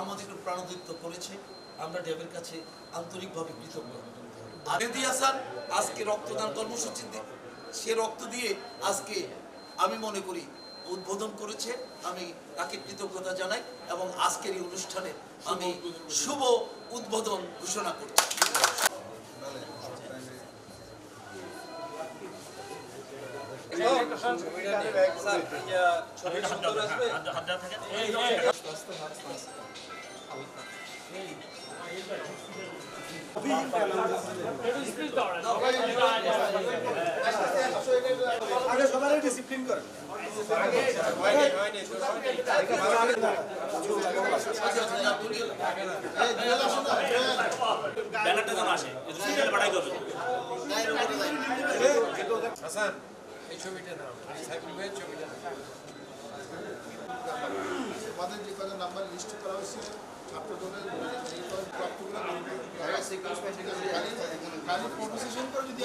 আমাদেরকে প্রাণোদিত করেছে। আমরা ড্যাবের কাছে আন্তরিকভাবে কৃতজ্ঞ। আবেদি হাসান আজকে রক্তদান কর্মসূচিতে সে রক্ত দিয়ে আজকে আমি মনে করি উদ্বোধন করেছে। আমি তাকে কৃতজ্ঞতা জানাই এবং আজকের এই অনুষ্ঠানে আমি শুভ উদ্বোধন ঘোষণা করছি। আগে সবারই ডিসিপ্লিন করেন ব্যানারটা যেন আসে সিরিয়াল পাঠাই হাসান এই ছবিটা না ছবিটা আমাদের নাম্বার লিস্ট করা হয়েছে ছাত্রদলের